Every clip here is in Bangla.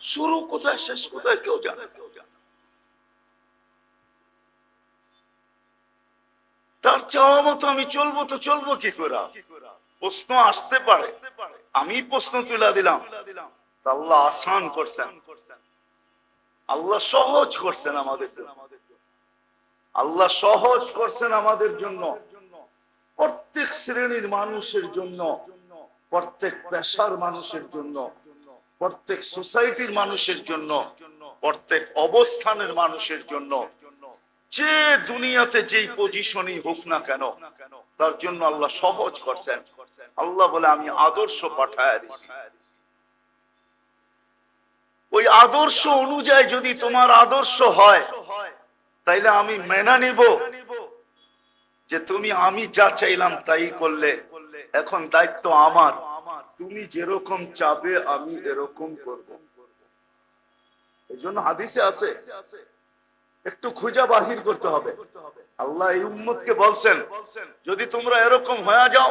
শুরু কোথায়, শেষ কোথায়, কেউ জানে তার চাওয়া মতো আমি চলবো তো চলবো কি করে? প্রশ্ন আসতে পারে। আমি প্রশ্ন তুলে দিলাম। আল্লাহ আসান করছেন। আল্লাহ সহজ করছেন আমাদের। আল্লাহ সহজ করছেন আমাদের জন্য। প্রত্যেক শ্রেণির মানুষের জন্য, প্রত্যেক পেশার মানুষের জন্য। প্রত্যেক সোসাইটির মানুষের জন্য, প্রত্যেক অবস্থানের মানুষের জন্য, যে দুনিয়াতে যেই পজিশনই হোক না কেন, তার জন্য আল্লাহ সহজ করছেন। আল্লাহ বলে, আমি আদর্শ পাঠায় দিছি। ওই আদর্শ অনুযায়ী যদি তোমার আদর্শ হয়, তাইলে আমি মেনা নিব যে তুমি আমি যা চাইলাম তাই করলে, এখন দায়িত্ব আমার। তুমি যেরকম চাবে, আমি এরকম করব। এই জন্য হাদিসে আছে, একটু খুঁজা বাহির করতে হবে। আল্লাহ এই উম্মতকে বলছেন, যদি তোমরা এরকম হয়ে যাও,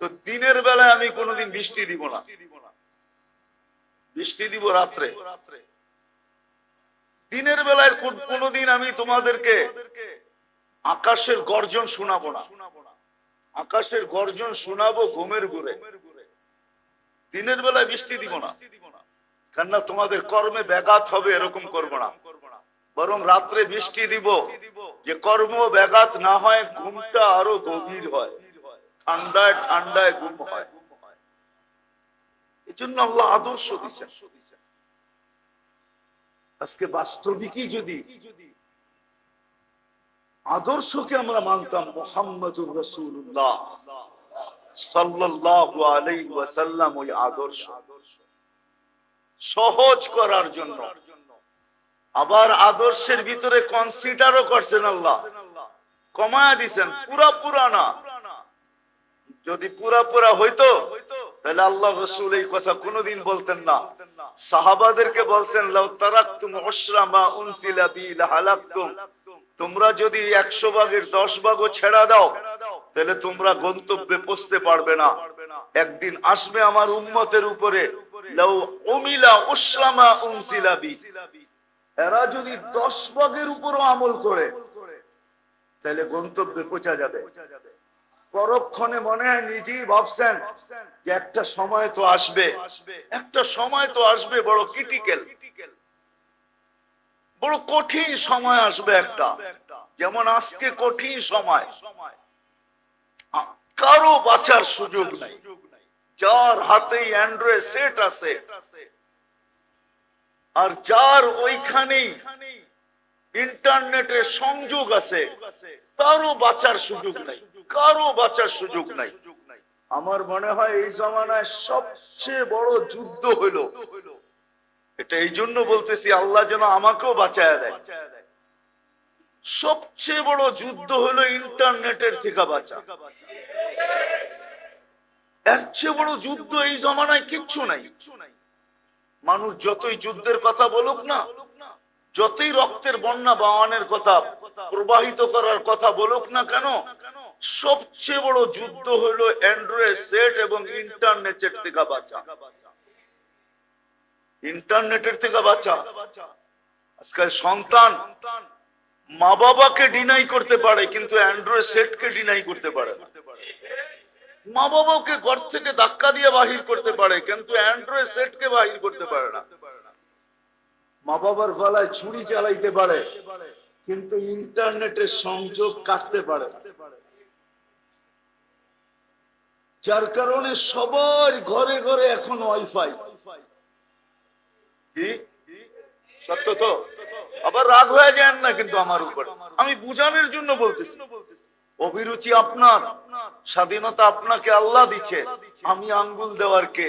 তো দিনের বেলায় আমি কোনোদিন বৃষ্টি দিব না। বৃষ্টি দিব রাত্রে। দিনের বেলায় কোনোদিন আমি তোমাদেরকে আকাশের গর্জন শোনাবো না। আকাশের গর্জন শোনাবো ঘুমের ঘুরে। দিনের বেলায় বৃষ্টি দিব না। কেননা তোমাদের কর্মে ব্যাঘাত হবে, এরকম করব না। বরং রাত্রে বৃষ্টি দিব। যে কর্ম ব্যাঘাত না হয়, ঘুমটা আরও গভীর হয়। ঠান্ডায় ঠান্ডায় ঘুম হয়। এই আল্লাহ আদর্শ দিচ্ছেন আজকে বাস্তবিকই যদি আদর্শকে আমরা মানতাম মোহাম্মদুর রসুল্লাহ সাল্লাল্লাহু আলাইহি ওয়াসাল্লাম ওই আদর্শ। সহজ করার জন্য। আবার আদর্শের ভিতরে কনসিডারও করছেন আল্লাহ। কমায়া দিছেন, পুরা পুরা না যদি পুরা পুরা হইতো, তাহলে আল্লাহ রসুল এই কথা কোনোদিন বলতেন না। সাহাবাদেরকে বলছেন, লাউ তারাকতুম উশরা মা উনসিলা তোমরা যদি একশো ভাগের দশ ভাগও ছেড়া দাও তাহলে তোমরা গন্তব্যে পৌঁছতে পারবে না। একদিন আসবে আমার উম্মতের উপরে। এরা যদি দশ ভাগের উপরও আমল করে, তাহলে গন্তব্যে পৌঁছা যাবে। পরক্ষণে মনে হয় নিজেই ভাবছেন একটা সময় তো আসবে। একটা সময় তো আসবে বড় ক্রিটিক্যাল বড় কঠিন সময় আসবে একটা। যেমন আজকে কঠিন সময়। আ- কারও বাঁচার সুযোগ নাই। যার হাতেই অ্যান্ড্রয়েড সেট আছে, আর যার ওইখানেই ইন্টারনেটের সংযোগ আছে, তারও বাঁচার সুযোগ নাই কারও বাঁচার সুযোগ নাই। আমার মনে হয় এই জমানায় সবচেয়ে বড় যুদ্ধ হইল এটা এই জন্য বলতেছি, আল্লাহ যেন আমাকেও বাঁচায় দেয়। সবচেয়ে বড় যুদ্ধ হলো ইন্টারনেটের থেকে বাঁচা। এর চেয়ে বড় যুদ্ধ এই জমানায় কিচ্ছু নাই। মানুষ যতই যুদ্ধের কথা বলুক না, যতই রক্তের বন্যা বাওয়ানের কথা প্রবাহিত করার কথা বলুক না কেন, সবচেয়ে বড় যুদ্ধ হলো অ্যান্ড্রয়েড সেট এবং ইন্টারনেটের থেকে বাঁচা। ইন্টারনেটের থেকে বাঁচা। আজকাল সন্তান মা বাবাকে ডিনাই করতে পারে, কিন্তু অ্যান্ড্রয়েড সেটকে ডিনাই করতে পারে না। মা বাবাকে ঘর থেকে ধাক্কা দিয়ে বাহির করতে পারে কিন্তু অ্যান্ড্রয়েড সেটকে বাহির করতে পারে না। মা বাবার গলায় ছুরি চালাইতে পারে কিন্তু ইন্টারনেটের সংযোগ কাটতে পারে। যার কারণে সবার ঘরে ঘরে এখন ওয়াইফাই কি? সত্য তো? আবার রাগ হয়ে যায় না কিন্তু আমার উপর? আমি বুঝানোর জন্য বলতেছি। অভিরুচি আপনার, স্বাধীনতা আপনাকে আল্লাহ দিচ্ছে। আমি আঙ্গুল দেওয়ার কে?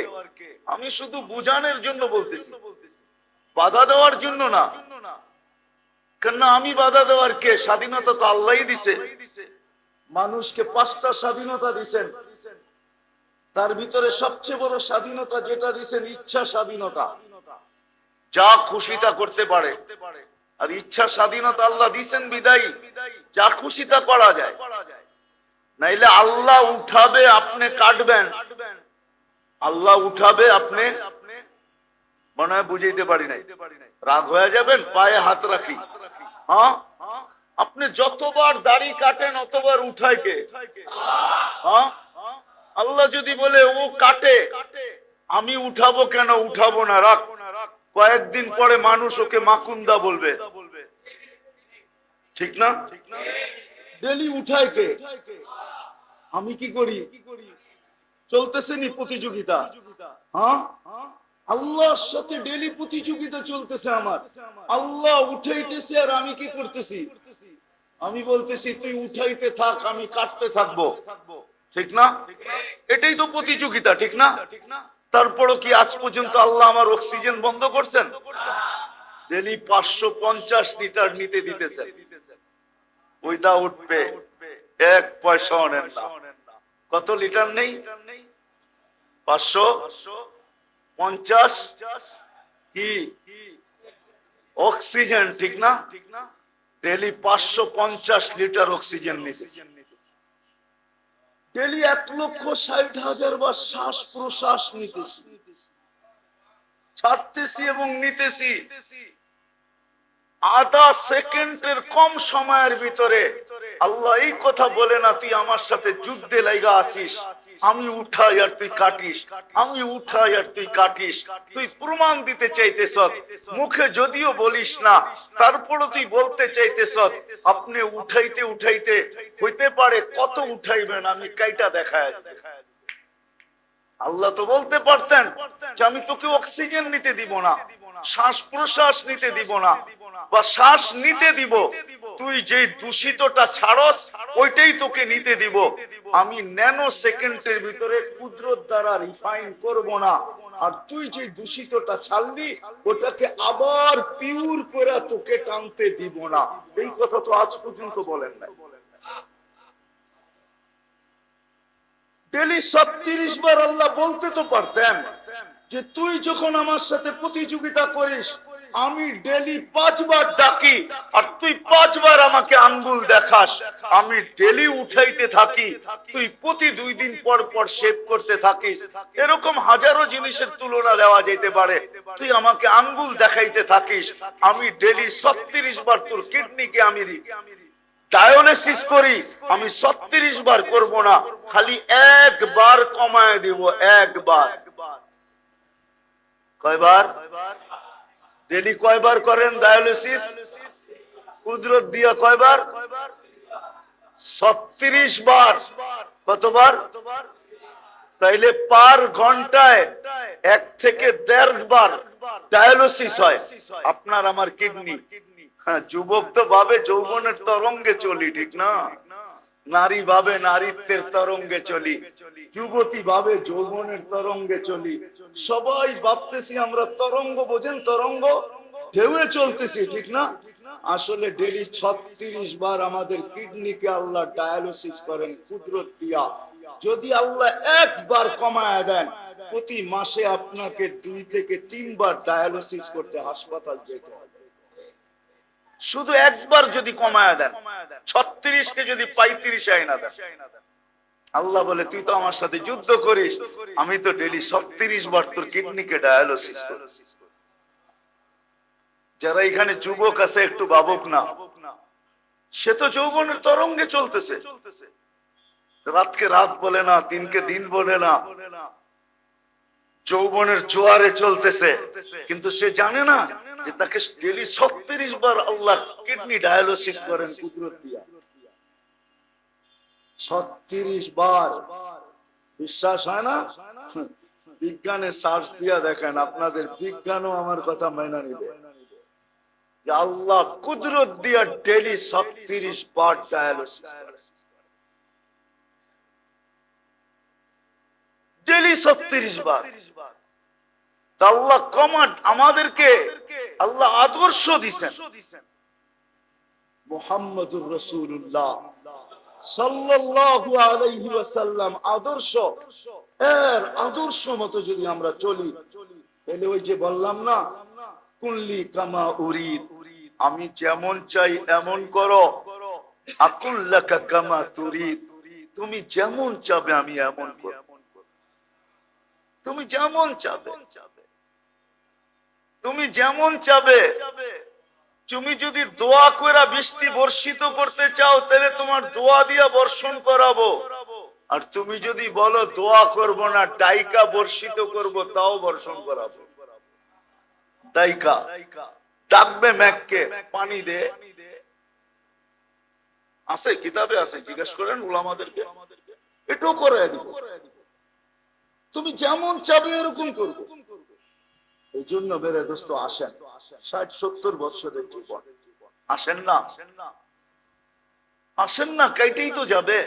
আমি শুধু বুঝানোর জন্য বলতেছি। বাধা দেওয়ার জন্য না। কেননা আমি বাধা দেওয়ার কে? স্বাধীনতা তো আল্লাহই দিছে। মানুষকে পাঁচটা স্বাধীনতা দিছেন। তার ভিতরে সবচেয়ে বড় স্বাধীনতা যেটা দিছেন, ইচ্ছা স্বাধীনতা। যা খুশি তা করতে পারে। আর ইচ্ছা স্বাধীনতা আল্লাহ দিছেন বিদায়ী। যা খুশি তা করা যায়। নাইলে আল্লাহ উঠাবে, আপনি কাটবেন। আল্লাহ উঠাবে, আপনি মনে হয় বুঝাইতে পারি নাই। রাগ হয়ে যাবেন, পায়ে হাত রাখি। হ্যাঁ? আপনি যতবার দাড়ি কাটেন, অতবার উঠাই কে হ্যাঁ? আল্লাহ যদি বলে, ও কাটে, আমি উঠাবো কেন? উঠাবো না, রাখ। কয়েকদিন পরে মানুষ ওকে মাকুন্দা বলবে। ঠিক না? ডেলি উঠাই কে আমি কি করি? চলতেছে নি প্রতিযোগিতা? হ্যাঁ? আল্লাহর সাথে ডেলি প্রতিযোগিতা চলতেছে আমার। আল্লাহ উঠাইতেছে আর আমি কি করতেছি? আমি বলতেছি তুই উঠাইতে থাক আমি কাটতে থাকব। ঠিক না? এটাই তো প্রতিযোগিতা ঠিক না ঠিক না? তারপরও কি আজ পর্যন্ত আল্লাহ আমার অক্সিজেন বন্ধ করছেন? ডেলি পাঁচশো পঞ্চাশ লিটার নিতে দিতেছেন। ওইটা উঠবে এক পয়সাও নেন না। কত লিটার নেই? পাঁচশো পঞ্চাশ? কি? অক্সিজেন, ঠিক না? ডেলি পাঁচশো পঞ্চাশ লিটার অক্সিজেন নিতেছে ডেলি এক লক্ষ ষাট হাজার বার শ্বাস প্রশ্বাস নিতেছি। ছাড়তেছি এবং নিতেছি। আধা সেকেন্ডের কম সময়ের ভিতরে আল্লাহ এই কথা বলে না, তুই আমার সাথে যুদ্ধে লাইগা আসিস আমি উঠাই আর তুই কাটিস। আমি উঠাই আর তুই কাটিস। তুই প্রমাণ দিতে চাইতেছ মুখে যদিও বলিস না, তারপরও তুই বলতে চাইতেছ আপনি উঠাইতে উঠাইতে হইতে পারে কত উঠাইবেন, আমি কাইটা দেখায় আল্লাহ তো বলতে পারতেন যে আমি তোকে অক্সিজেন নিতে দিব না। শ্বাস প্রশ্বাস নিতে দিব না। বা শ্বাস নিতে দিব। তুই যে দূষিতটা ছাড়স, ওইটাই তোকে নিতে দিব। আমি ন্যানো সেকেন্ডের ভিতরে কুদরত দ্বারা রিফাইন করব না। আর তুই যে দূষিতটা ছাড়লি, ওটাকে আবার পিউর করে তোকে টানতে দিব না। এই কথা তো আজ পর্যন্ত বলেন না ডেলি সত্তিরিশ বার আল্লাহ বলতে তো পারতেন যে তুই যখন আমার সাথে প্রতিযোগিতা করিস, আমি ডেলি পাঁচবার ডাকি, আর তুই পাঁচবার আমাকে আঙ্গুল দেখাস। আমি ডেলি উঠাইতে থাকি, তুই প্রতি দুই দিন পর পর শেভ করতে থাকিস। এরকম হাজারো জিনিসের তুলনা দেওয়া যেতে পারে। তুই আমাকে আঙ্গুল দেখাইতে থাকিস। আমি ডেলি সত্তিরিশ বার তোর কিডনিকে আমি ডায়ালিসিস করি। আমি ছত্রিশ বার করব না। খালি একবার কমায় দিব, একবার। কয়বার? ডেলি কয়বার করেন ডায়ালিসিস? কুদরত দিয়া কয়বার? ছত্রিশ বার। কতবার? তাইলে পার ঘন্টায় এক থেকে দেড় বার ডায়ালিসিস হয়। আপনার আমার কিডনি। হ্যাঁ যুবক তো ভাবে যৌবনের তরঙ্গে চলি, ঠিক না? নারী ভাবে নারীত্বের তরঙ্গে চলি, যুবতী ভাবে যৌবনের তরঙ্গে চলি। সবাই ভাবতেছি আমরা তরঙ্গ বোঝেন, তরঙ্গ ঢেউয়ে চলতেছি, ঠিক না? আসলে ডেলি ছত্রিশ বার আমাদের কিডনিকে আল্লাহ ডায়ালিসিস করেন, কুদরত দিয়া। যদি আল্লাহ একবার কমায় দেন, প্রতি মাসে আপনাকে দুই থেকে তিনবার ডায়ালিসিস করতে হাসপাতাল যেতে হবে শুধু একবার যদি কমায় দেন, ছত্রিশ কে যদি পঁয়ত্রিশ আইনা দেন। আল্লাহ বলে, তুই তো আমার সাথে যুদ্ধ করিস, আমি তো ডেলি ছত্রিশ বার তোর কিডনিকে ডায়ালিসিস করি। যারা এখানে যুবক আছে, একটু ভাবুক না। সে তো যৌবনের তরঙ্গে চলতেছে। রাতকে রাত বলে না, দিনকে দিন বলে না। যৌবনের জোয়ারে চলতেছে। কিন্তু সে জানে না যে তাকে ডেলি ছত্রিশ বার আল্লাহ কিডনি ডায়ালিসিস করেন, কুদরত দিয়া। ছত্রিশ বার। বিশ্বাস হয় না? বিজ্ঞানে সার্চ দিয়া দেখেন, আপনাদের বিজ্ঞানও আমার কথা মেনে নিবে। যে আল্লাহ কুদরত দিয়া ডেলি ছত্রিশ বার ডায়ালিসিস ডেলি ছত্রিশ বার। আল্লাহ কমান্ড আমাদেরকে আল্লাহ আদর্শ দিছেন। মোহাম্মদুর রসুল্লাহ সাল্লাল্লাহু আলাইহি ওয়াসাল্লাম আদর্শ। এর আদর্শ মতো যদি আমরা চলি, তাহলে ওই যে বললাম না, কুল্লি কামা উরিদ, আমি যেমন চাই এমন করো। আকুল্লাকা কামা তুরিদ, তুমি যেমন চাবে আমি এমন করব। তুমি যেমন চাবে। তুমি যেমন চাবে, তুমি যদি দোয়া কইরা বৃষ্টি বর্ষিত করতে চাও, তাহলে তোমার দোয়া দিয়া বর্ষণ করাবো। আর তুমি যদি বলো, দোয়া করব না, ডাইকা বর্ষিত করব তাও বর্ষণ করাবো। ডাকবে ম্যাককে, পানি দে। আছে, কিতাবে আছে, জিজ্ঞেস করেন ওলামাদেরকে এটাও করে দিব। তুমি যেমন চাবে, এরকম করব। এই জন্য বেড়ে দোস্ত আসেন। ষাট, সত্তর বছরের জীবন। আসেন না। আসেন না কাইটেই তো যাবে।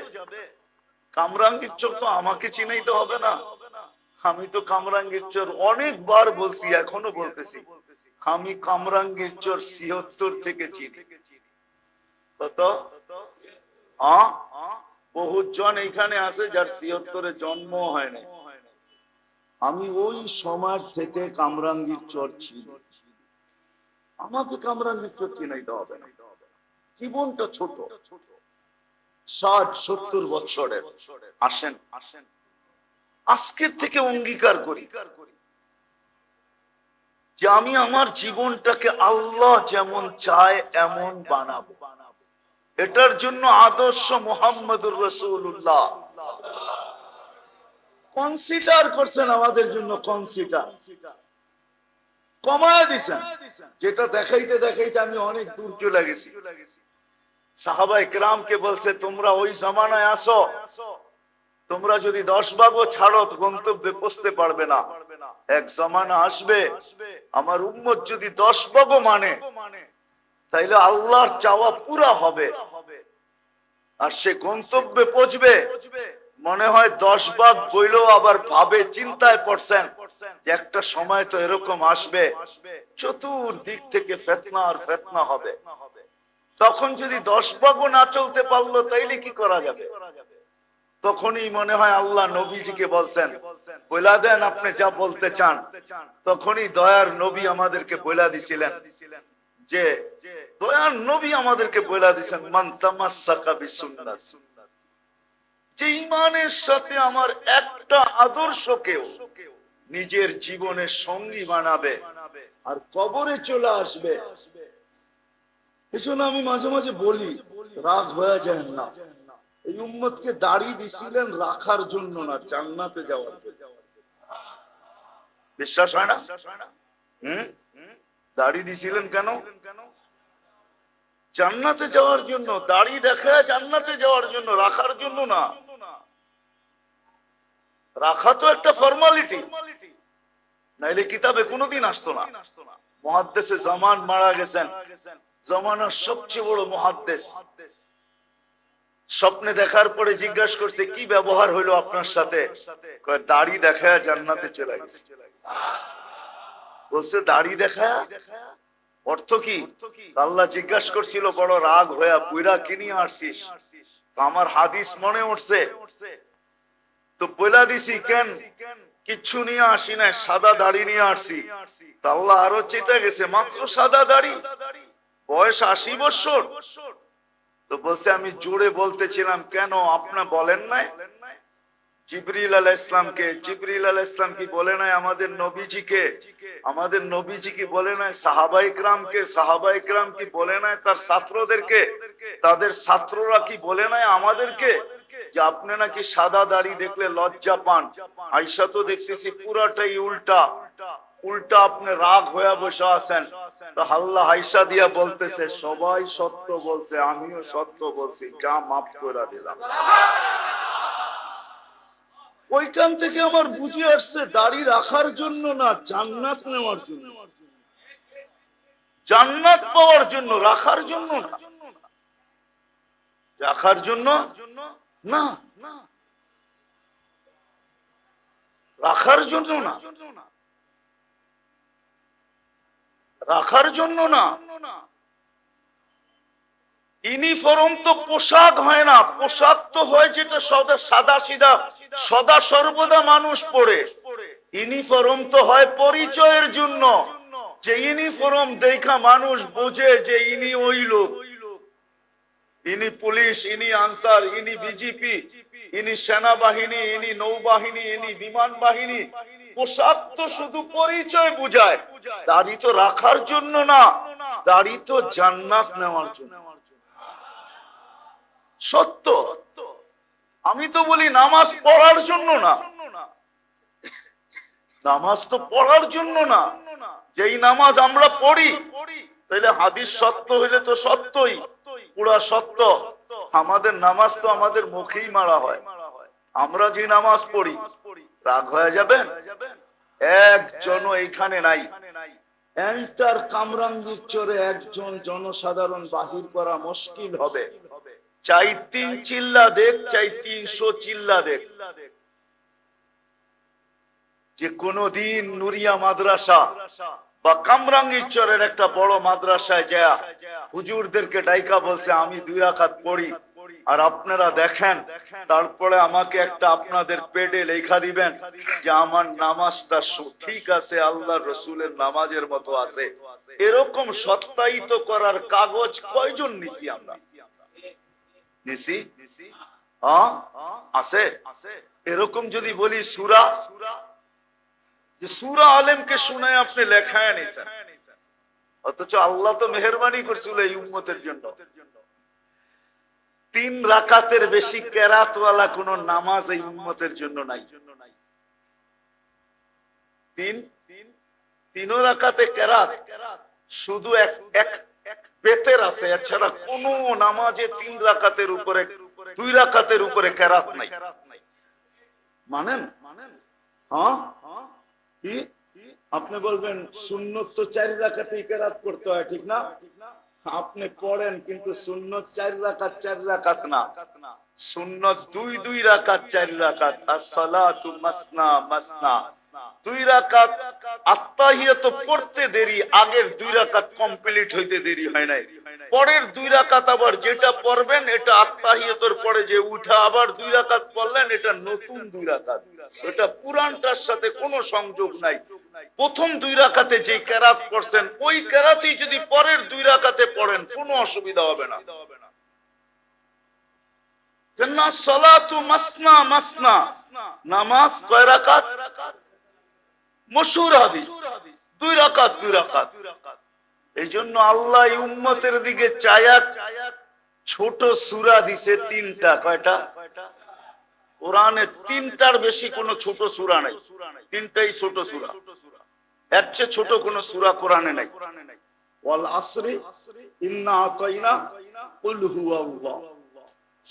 কামরাঙ্গীর চোর তো আমাকে চিনাইতে হবে না। আমি তো কামরাঙ্গীর চোর অনেকবার বলছি, এখনও বলতেছি। আমি কামরাঙ্গীর চোর ছিহত্তর থেকে চিনি। কত? বহুত জন এখানে আছে যার ছিহত্তরে জন্ম হয় না আমি ওই সমাজ থেকে কামরাঙ্গীর চর ছিল আমাকে কামরাঙ্গীর চর চিনাইতে হবে না। জীবনটা ছোট। ষাট, সত্তর বছরের আসেন। আসেন আজকের থেকে অঙ্গীকার করি। যে আমি আমার জীবনটাকে আল্লাহ যেমন চায়, এমন বানাবো। এটার জন্য আদর্শ মোহাম্মদুর রসুল্লাহ কনসিডার করছেন আমাদের জন্য কনসিডার কমায় দিছেন। যেটা দেখাইতে দেখাইতে আমি অনেক দূর চলে গেছি। সাহাবা ইকরামকে বলছে, তোমরা ওই জামানায় আসো তোমরা যদি দশ ভাগও ছাড়ো গন্তব্যে পৌঁছতে পারবে না। এক জামানা আসবে। আমার উম্মত যদি দশ ভাগও মানে তাইলে আল্লাহর চাওয়া পুরা হবে। আর সে গন্তব্যে পৌঁছবে। মনে হয় দশ ভাগ বইলেও আবার ভাবে, চিন্তায় পড়ছেন একটা সময় তো এরকম আসবে, চতুর্দিক থেকে ফেতনা আর ফেতনা হবে। তখন যদি দশ ভাগও না চলতে পারল, তাইলে কি করা যাবে? তখনই মনে হয় আল্লাহ নবীজিকে বলছেন, বইলা দেন আপনি যা বলতে চান। তখনই দয়ার নবী আমাদেরকে বইলা দিছিলেন যে, দয়ার নবী আমাদেরকে বইলা দিছেন, মান তামাসসাকা বিসুন্নাত। যে ইমানের সাথে আমার একটা আদর্শকেও নিজের জীবনের সঙ্গী বানাবে আর কবরে চলে আসবে। এজন্য আমি মাঝে মাঝে বলি, রাগ হয়ে যায় না। এই দাড়ি দিছিলেন রাখার জন্য না, জান্নাতে যাওয়ার বিশ্বাস হয় না? হুম? দাড়ি দিছিলেন কেন? জান্নাতে যাওয়ার জন্য, দাড়ি দেখা জান্নাতে যাওয়ার জন্য, রাখার জন্য না। রাখা তো একটা ফর্মালিটি নাইলে কিতাবে কোনোদিন আসতো না। মহাদ্দেশে জামান মারা গেছেন। জমানার সবচেয়ে বড় মহাদ্দেশ। স্বপ্নে দেখার পরে জিজ্ঞাসা করছে, কি ব্যবহার হইল আপনার সাথে? দাড়ি দেখা জান্নাতে চলে গেছে। বলছে, দাড়ি দেখা? অর্থ কি? আল্লাহ জিজ্ঞাসা করছিল, বড় রাগ হইয়া বুইরা কিনিয়ে আসছিস আমার হাদিস মনে উঠছে তো বইলা দিছি, কেন? কিচ্ছু নিয়ে আসি না সাদা দাড়ি নিয়ে আসছি। তা আরও চেতে গেছে, মাত্র সাদা দাড়ি? বয়স আশি বছর। তো বলছে, আমি জুড়ে বলতেছিলাম, কেন? আপনি বলেন নাই? জিবরিল আলাহ ইসলামকে জিবরিল আলাহ ইসলাম কি বলে নাই আমাদের নবীজিকে? আমাদের নবীজি কি বলে নাই? সাহাবা ইকরামকে, সাহাবা ইকরাম কি বলে নাই তার ছাত্রদেরকে? তাদের ছাত্ররা কি বলে নাই আমাদেরকে? যে আপনি নাকি সাদা দাড়ি দেখলে লজ্জা পান। আইসা তো দেখতেছি পুরাটাই উল্টা। উল্টা আপনি রাগ হয়ে বসে আছেন। তো হাল্লা হাইসা দিয়া বলতেছে, সবাই সত্য বলছে, আমিও সত্য বলছি, যা মাফ করে দিলাম। ওইখান থেকে আমার বুঝে আসছে দাড়ি রাখার জন্য না, জান্নাত নেওয়ার জন্য। জান্নাত পাওয়ার জন্য, রাখার জন্য না। রাখার জন্য না। রাখার জন্য না। রাখার জন্য না। ইউনিফর্ম তো পোশাক হয় না। পোশাক তো হয় যেটা সদা সাদা সিধা, সদা সর্বদা মানুষ পরে। ইউনিফর্ম তো হয় পরিচয়ের জন্য। যে ইউনিফর্ম দেখা মানুষ বোঝে যে ইনি ওই লোক। ইনি পুলিশ, ইনি আনসার, ইনি বিজেপি, ইনি সেনাবাহিনী, ইনি নৌবাহিনী, ইনি বিমান বাহিনী। পোশাক তো শুধু পরিচয় বুঝায়। দাড়ি তো রাখার জন্য না। দাড়ি তো জান্নাত নেওয়ার জন্য। সত্য। আমি তো বলি নামাজ পড়ার জন্য না। নামাজ তো পড়ার জন্য না। যেই নামাজ আমরা পড়ি তাহলে হাদিস সত্য হইলে তো সত্যই, পুরা সত্য। আমাদের নামাজ তো আমাদের মুখেই মারা হয়। আমরা যে নামাজ পড়ি, রাগ হয়ে যাবেন একজন এইখানে নাই। এন্টার কামরাঙ্গীর চরে একজন জনসাধারণ বাহির করা মুশকিল হবে। চাই তিন চিল্লা দেখ চাই তিনশো চিল্লা দেখ। যে কোনদিন নুরিয়া মাদ্রাসা বা কামরাঙ্গীর একটা বড় মাদ্রাসায় যা হুজুরদেরকে ডাইকা বলছে, আমি দুই রাখাত পড়ি, আর আপনারা দেখেন, তারপরে আমাকে একটা আপনাদের পেটে লেখা দিবেন যে আমার নামাজটা ঠিক আছে আল্লাহ রসুলের নামাজের মতো আছে। এরকম সত্যায়িত করার কাগজ কয়জন নিছি আমরা? হ্যাঁ আছে? এরকম যদি বলি সুরা সুরা যে সুরা আলেমকে শুনে আপনি লেখায় নিছেন অথচ আল্লাহ তো মেহরবানি করছিল এই উম্মতের জন্য। তিন রাকাতের বেশি কেরাতওয়ালা কোন নামাজ এই উম্মতের জন্য নাই। তিন? তিন রাকাতে কেরাত। শুধু এক এক আছে, এছাড়া কোন নামাজে তিন রাকাতের উপরে, দুই রাকাতের উপরে কেরাত নাই। মানেন? হ্যাঁ? কি? আপনি বলবেন, সুন্নত তো চার রাখাতেই কেরাত করতে হয়, ঠিক না? আপনি পড়েন, কিন্তু সুন্নত চার রাকাত চার রাকাত না। সুন্নত দুই দুই রাকাত, চার রাকাত। as-salatu masna masna দুই রাকাত আত্তাহিয়াত পড়তে দেরি, আগের দুই রাকাত কমপ্লিট হইতে দেরি হয় নাই। পরের দুই রাকাত আবার যেটা পড়বেন, এটা পরে যে উঠা আবার দুই রাকাত পড়লেন, এটা নতুন দুই রাকাত। এটা সাথে কোনো সংযোগ নাই। প্রথম দুই রাকাতে যে কেরাত পড়ছেন, ওই যদি পরের দুই রাকাতে পড়েন, কোনো অসুবিধা হবে না সলাতু মাসনা মাসনা। নামাজ কয় রাকাত? মশহুর হাদিস। দুই রাকাত দুই রাকাত। এই জন্য আল্লাহ উম্মতের দিকে চায়া, ছোট সুরা দিছে তিনটা। কয়টা? কোরআনে তিনটার বেশি কোনো ছোট সুরা নাই। তিনটাই ছোট সুরা। এর চেয়ে ছোট কোনো সুরা কোরআনে নাই।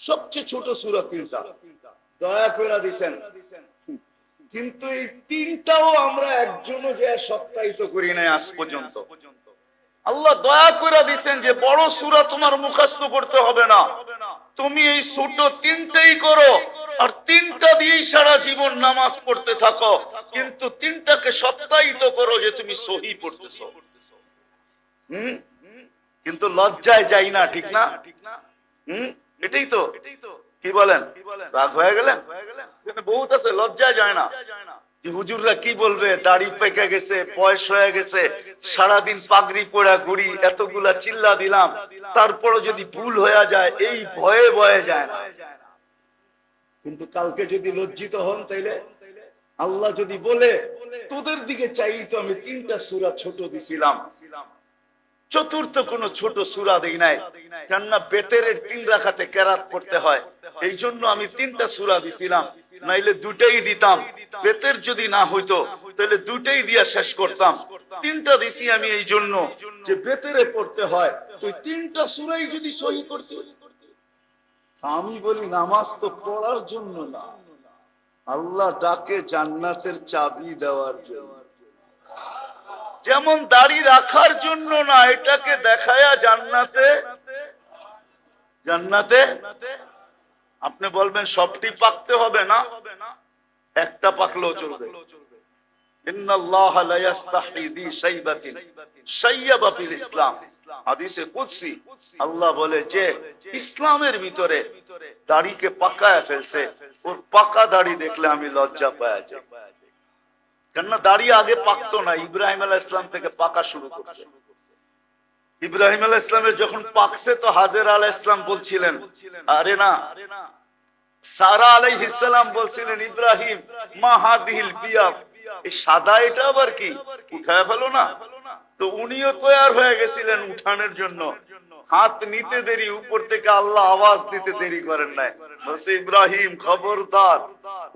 সবচেয়ে ছোট সুরা তিনটা। দয়া করে দিছেন। কিন্তু এই তিনটাও আমরা একজনও যে সত্যায়িত করি নাই আজ পর্যন্ত। আল্লাহ দয়া করে দিছেন যে বড় সুরা তোমার মুখস্থ করতে হবে না। তুমি এই ছোট তিনটাই করো, আর তিনটা দিয়েই সারা জীবন নামাজ পড়তে থাকো। কিন্তু তিনটাকে সত্যায়িত করো যে তুমি সহি পড়তেছো। হম? কিন্তু লজ্জায় যাই না, ঠিক না? হুম? এটাই তো। কি বলেন? রাগ হয়ে গেলেন? বহুত আছে লজ্জায় যায় না। হুজুররা কি বলবে? দাড়ি পেকে গেছে বয়স হয়ে গেছে সারাদিন পাগড়ি পড়া ঘুরি এতগুলা চিল্লা দিলাম। তারপরও যদি ভুল হয়ে যায় এই ভয়ে ভয়ে যায় না। কিন্তু কালকে যদি লজ্জিত হন তাইলে আল্লাহ যদি বলে তোদের দিকে চাই তো আমি তিনটা সুরা ছোট দিছিলাম। চতুর্থ কোন ছোট সুরা দেই নাই, কেননা বেতেরের তিন রাখাতে কেরাত পড়তে হয়। এই জন্য আমি তিনটা সুরা দিছিলাম, নাইলে দুটাই দিতাম। বেতের যদি না হইতো, তাহলে দুটাই দিয়া শেষ করতাম। তিনটা দিছি আমি এই জন্য যে বেতেরে পড়তে হয়, তুই তিনটা সুরাই যদি সহি করতে। আমি বলি, নামাজ তো পড়ার জন্য না। আল্লাহ ডাকে জান্নাতের চাবি দেওয়ার জন্য। যেমন দাড়ি রাখার জন্য না, এটাকে দেখায়া জান্নাতে জান্নাতে, আপনি বলবেন সবটি পাকতে হবে না, একটা পাকলেও চলবে। ইসলামের ভিতরে দাড়িকে পাকায় ফেলছে, ওর পাকা দাড়ি দেখলে আমি লজ্জা পাওয়া যাই। কেননা দাড়ি আগে পাকতো না। ইব্রাহিম আলাহ ইসলাম থেকে পাকা শুরু করছে। ইব্রাহিম আলাহ ইসলামের যখন পাকছে তো হাজের আলাহ ইসলাম বলছিলেন, আরে না। সারা আলাইহিসসালাম বলছিলেন, ইব্রাহিম, মা হাদিহিল বিয়া। এই সাদা এটা আবার কি? উঠায় ফেলো না। তো উনিও তৈয়ার হয়ে গেছিলেন উঠানের জন্য। হাত নিতে দেরি, উপর থেকে আল্লাহ আওয়াজ দিতে দেরি করেন নাই। ইব্রাহিম, খবরদার।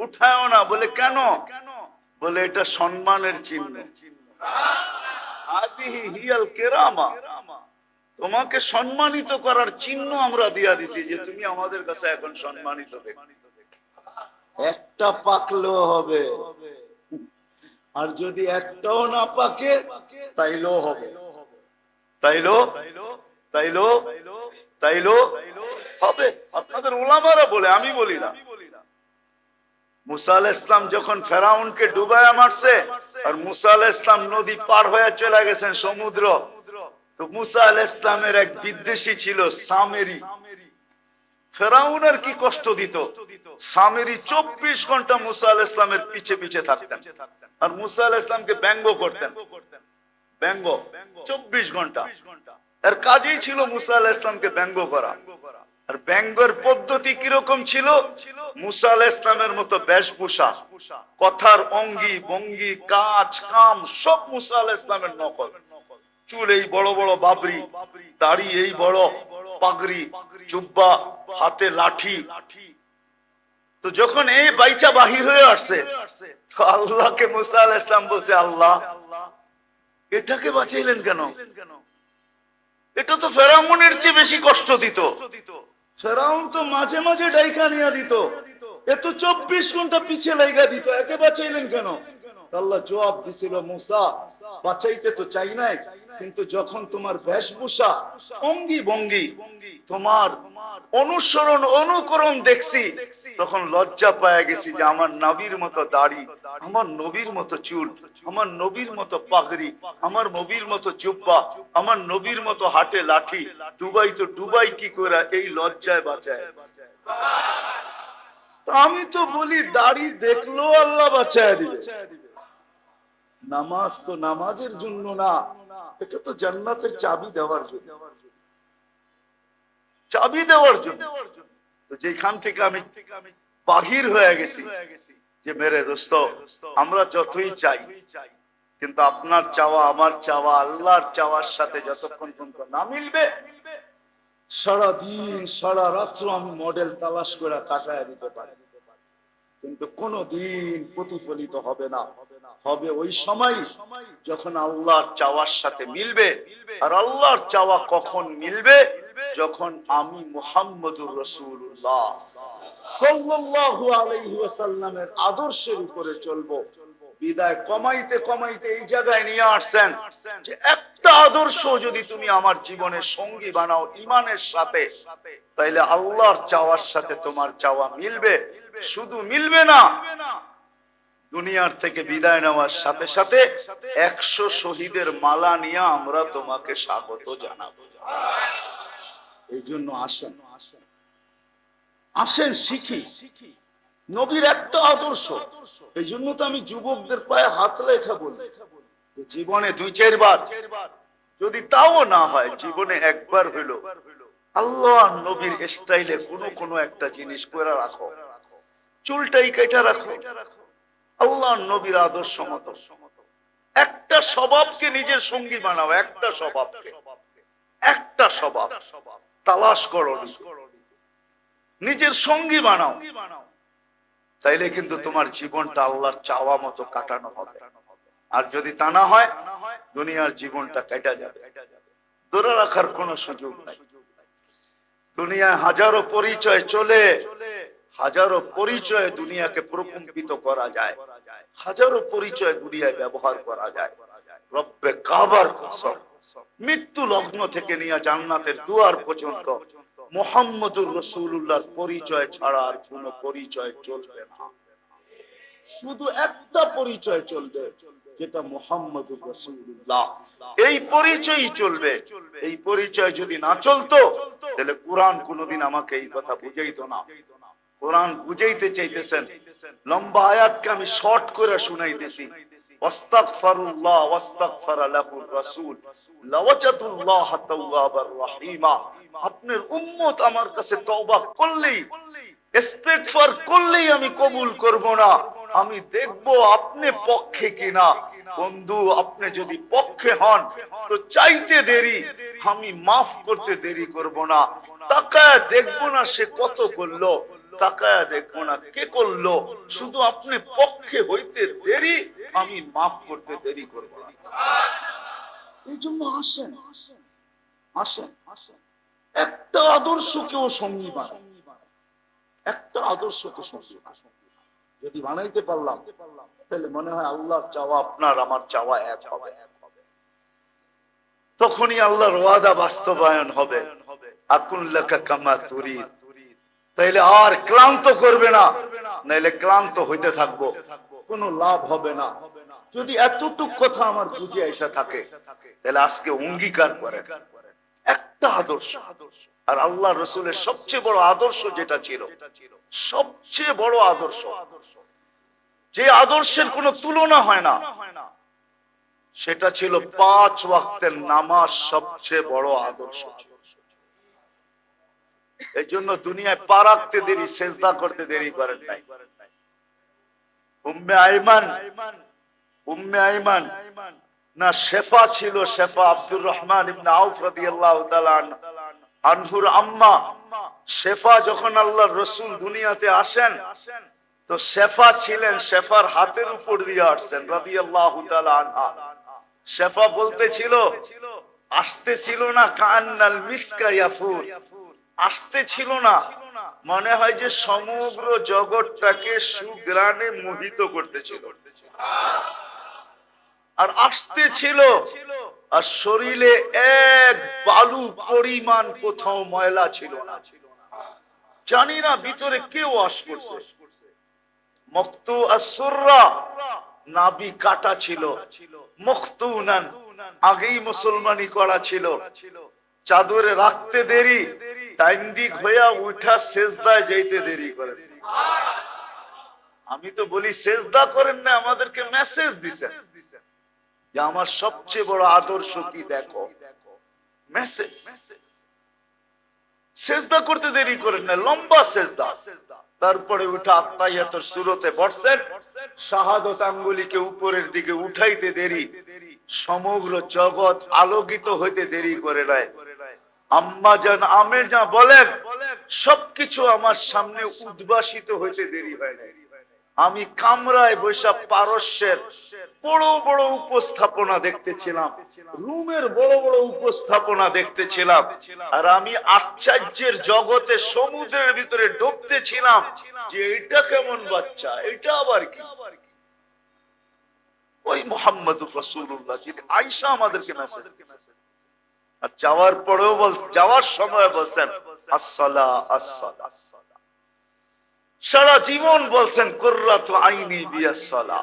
উঠায়ও না, বলে, কেন? বলে এটা সম্মানের চিহ্ন। হিয়াল কেরামা তোমাকে সম্মানিত করার চিহ্ন আমরা দিয়া দিছি যে তুমি আমাদের কাছে এখন সম্মানিত একটা পাকলেও হবে। আর যদি একটাও না পাকে তাইলেও হবে। তাইলো তাইলো তাইলো হবে। আপনাদের ওলামারা বলে আমি বলি না। মুসা আল ইসলাম যখন ফেরাউনকে ডুবায়া মারছে আর মুসা আল ইসলাম নদী পার হয়ে চলে গেছেন সমুদ্র, তো মুসা আল ইসলামের এক বিদ্বেষী ছিল সামেরি। ফেরাউন আর কি কষ্ট দিত? সামেরি চব্বিশ ঘণ্টা মুসা আল ইসলামের পিছে পিছে থাকতেন আর মুসা আল ইসলামকে ব্যঙ্গ করতেন। ব্যঙ্গ, চব্বিশ ঘণ্টা। এর কাজেই ছিল মুসা আল ইসলামকে ব্যঙ্গ করা। আর ব্যঙ্গের পদ্ধতি কীরকম ছিল? মুসা আল ইসলামের মতো বেশভূষা, কথার অঙ্গি, ভঙ্গি, কাজ, কাম, সব মুসা আল ইসলামের নকল। চুল এই বড় বড় বাবরি, দাড়ি এই বড় পাগড়ি, জুব্বা, হাতে লাঠি। তো যখন এই বাইচা বাহির হয়ে আসছে, আল্লাহকে মুসা আল ইসলাম বলছে, আল্লাহ, এটাকে বাঁচাইলেন কেন? এটা তো ফেরাউনের চেয়ে বেশি কষ্ট দিত। ফেরাউন তো মাঝে মাঝে ডাইকা নিয়ে দিত। এত চব্বিশ ঘণ্টা পিছিয়ে লাইগা দিত। একে বাঁচাইলেন কেন? আল্লাহ জবাব দিছিল, মুসা, বাঁচাইতে তো চাই নাই। কিন্তু যখন তোমার বেশভূষা অঙ্গি ভঙ্গি তোমার অনুসরণ, অনুকরণ দেখছি, তখন লজ্জা পায় গেছি যে আমার নবীর মতো দাড়ি, আমার নবীর মতো চুল, আমার নবীর মতো পাগড়ি, আমার নবীর মতো জুব্বা, আমার নবীর মতো হাটে লাঠি ডুবাই তো ডুবাই কি করে এই লজ্জায় বাঁচায়। আমি তো বলি, দাড়ি দেখল আল্লাহ বাঁচায় দিবে। নামাজ তো নামাজের জন্য না, এটা তো জান্নাতের চাবি দেওয়ার জন্য। চাবি দেওয়ার জন্য। তো যেখান থেকে আমি বাহির হয়ে গেছি, যে মেরে দোস্ত, আমরা যতই চাই, কিন্তু আপনার চাওয়া, আমার চাওয়া, আল্লাহর চাওয়ার সাথে যতক্ষণ পর্যন্ত না মিলবে সারা দিন সারা রাত্র আমি মডেল তালাশ করে কাটায় দিতে পারি। কিন্তু কোনো দিন প্রতিফলিত হবে না। হবে ওই সময় যখন আল্লাহর চাওয়ার সাথে মিলবে। আর আল্লাহর চাওয়া কখন মিলবে? যখন আমি মুহাম্মদুর রসুল্লাহ সাল্লাল্লাহু আলাইহি ওয়াসাল্লামের আদর্শের উপরে চলবো। বিদায় কমাইতে কমাইতে এই জায়গায় নিয়ে আসছেন যে একটা আদর্শ যদি তুমি আমার জীবনের সঙ্গী বানাও ইমানের সাথে, তাইলে আল্লাহর চাওয়ার সাথে তোমার চাওয়া মিলবে। শুধু মিলবে না, দুনিয়ার থেকে বিদায় নেওয়ার সাথে সাথে একশো শহীদের মালা নিয়ে আমরা তোমাকে স্বাগত জানাব। এই জন্য আসেন। আসেন শিখি শিখি। নবীর একটা আদর্শ। এই জন্য তো আমি যুবকদের পায়ে হাত লেখা বলি জীবনে দুই, চারবার, যদি তাও না হয়, জীবনে একবার হইল। আল্লাহ নবীর স্টাইলে কোনো কোনো একটা জিনিস করে রাখো। চুলটাই কেটে রাখো। আল্লাহ নবীর আদর্শ মতো। একটা স্বভাবকে নিজের সঙ্গী বানাও, একটা স্বভাবকে। একটা স্বভাব। তালাশ করো নিজের সঙ্গী বানাও। তাইলে কিন্তু তোমার জীবনটা আল্লাহর চাওয়া মতো কাটানো হবে। আর যদি তা না হয়, দুনিয়ার জীবনটা কেটে যাবে। ধরে রাখার কোনো সুযোগ নাই। দুনিয়ায় হাজারো পরিচয় চলে, হাজারো পরিচয় দুনিয়াকে প্রকম্পিত করা যায়। হাজারো পরিচয় দুনিয়ায় ব্যবহার করা যায়। রব্বে কাবার কসম মৃত্যু লগ্ন থেকে নিয়ে জান্নাতের দুয়ার পর্যন্ত মোহাম্মদুর রসুল্লাহর পরিচয় ছাড়া আর কোন পরিচয় চলবে না। শুধু একটা পরিচয় চলবে, যেটা মোহাম্মদুর রসুল্লাহ এই পরিচয়ই চলবে। এই পরিচয় যদি না চলতো, তাহলে কোরআন কোনোদিন আমাকে এই কথা বুঝাইতো না। কোরআন বুঝাইতে চাইতেছেন। লম্বা আয়াতকে আমি শর্ট করে শুনাইতেছি। আপনার উম্মত আমার কাছে তওবা করলেই করলেই আমি কবুল করব না। আমি দেখব আপনি পক্ষে কিনা। বন্ধু, আপনি যদি পক্ষে হন, তো চাইতে দেরি। আমি মাফ করতে দেরি করব না। তাকায় দেখব না সে কত করল। তাকায় দেখব না, কে করল? শুধু আপনি পক্ষে হইতে দেরি, আমি মাফ করতে দেরি করব এই জন্য আসেন আসেন একটা আদর্শকেও সঙ্গী বানান। একটা আদর্শকে সঙ্গী যদি বানাইতে পারলাম, তাহলে মনে হয় আল্লাহর চাওয়া আপনার, আমার চাওয়া এক হবে। তখনই আল্লাহর ওয়াদা বাস্তবায়ন হবে। আকুন লেখা কামা তুরিদ। তাইলে আর ক্লান্ত করবে না। নাইলে ক্লান্ত হইতে থাকব। কোনো লাভ হবে না। যদি এতটুক কথা আমার বুঝে এসে থাকে তাহলে আজকে অঙ্গীকার করেন একটা আদর্শ। আর আল্লাহ রসুলের সবচেয়ে বড় আদর্শ যেটা ছিল, সবচেয়ে বড় আদর্শ, যে আদর্শের কোনো তুলনা হয় না, সেটা ছিল পাঁচ ওয়াক্তের নামাজ সবচেয়ে বড় আদর্শ। এই জন্য দুনিয়ায় পা রাখতে দেরি, সেজদা করতে দেরি করেন নাই। উম্মে আইমান উম্মে আইমান, না, শেফা ছিল শেফা আব্দুর রহমান ইবনে আউফ রাদিয়াল্লাহু তাআলা আন- আনহুর আম্মা। শেফা যখন আল্লাহর রসুল দুনিয়াতে আসেন, তো শেফা ছিলেন শেফার হাতের উপর দিয়ে আসছেন রাদিয়াল্লাহু তাআলা আনহা। শেফা বলতেছিল আসতে ছিল না কান্নাল মিসকা ইয়াফুর। আসতে ছিল না। মনে হয় যে সমগ্র জগৎটাকে সুগ্রানে মোহিত করতেছিল। আর আসতে ছিল, আর শরীরে এক বালু পরিমাণ কোথাও ময়লা ছিল না। জানি না ভিতরে কে ওয়াশ করছে। মক্তু আসুররা নাবি কাটা ছিল। মখতুনান আগেই মুসলমানি করা ছিল। চাদরে রাখতে দেরি। টাইম দিক হইয়া উঠা সেজদায় যাইতে দেরি করে। আমি তো বলি, সেজদা করেন না, আমাদেরকে মেসেজ দিছেন। যে আমার সবচেয়ে বড় আদর্শ কি দেখো? মেসেজ সেজদা করতে দেরি করেন না, লম্বা সেজদা। তারপরে উঠা আত্মাইয়াতর সুরতে বসছেন। শাহাদত আঙ্গুলিকে উপরের দিকে উঠাইতে দেরি। সমগ্র জগৎ আলোকিত হইতে দেরি করে নাই। আম্মা জান আমে যা বলেন, সবকিছু আমার সামনে উদ্ভাসিত হইতে দেরি হয় আমি কামরায় বৈশা পারস্যের বড় বড় উপস্থাপনা দেখতেছিলাম, রুমের বড় বড় উপস্থাপনা দেখতেছিলাম, আর আমি আশ্চর্যের জগতে সমুদ্রের ভিতরে ডুবতেছিলাম যে এটা কেমন বাচ্চা, এটা আবার কি? ওই মোহাম্মদ রসুল্লাহ আইসা আমাদেরকে মেসেজ আর যাওয়ার পরেও বল, যাওয়ার সময় বলছেন, আসসালা আসসালা। সারা জীবন বলছেন, কুর্রাত আইনি বিয়াসসালা।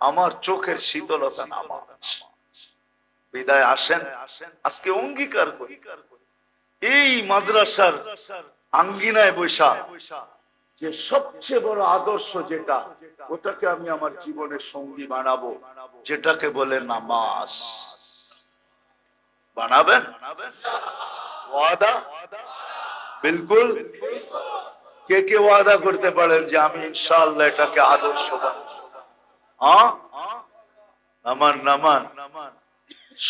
আমার চোখের শীতলতা নামাজ। বিদায় আসেন, আজকে অঙ্গীকার করি। এই মাদ্রাসার আঙ্গিনায় বৈশা, যে সবচেয়ে বড় আদর্শ যেটা, ওটাকে আমি আমার জীবনের সঙ্গী বানাবো, যেটাকে বলে নামাজ। বানাবেন ওয়াদা? বিলকুল? কে কে ওয়াদা করতে পারেন যে আমি ইনশাআল্লাহ এটাকে আদর্শ নামান নামান।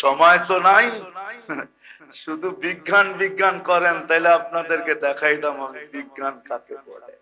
সময় তো নাই। শুধু বিজ্ঞান বিজ্ঞান করেন তাহলে আপনাদেরকে দেখাইতাম আমি বিজ্ঞান কাকে বলে।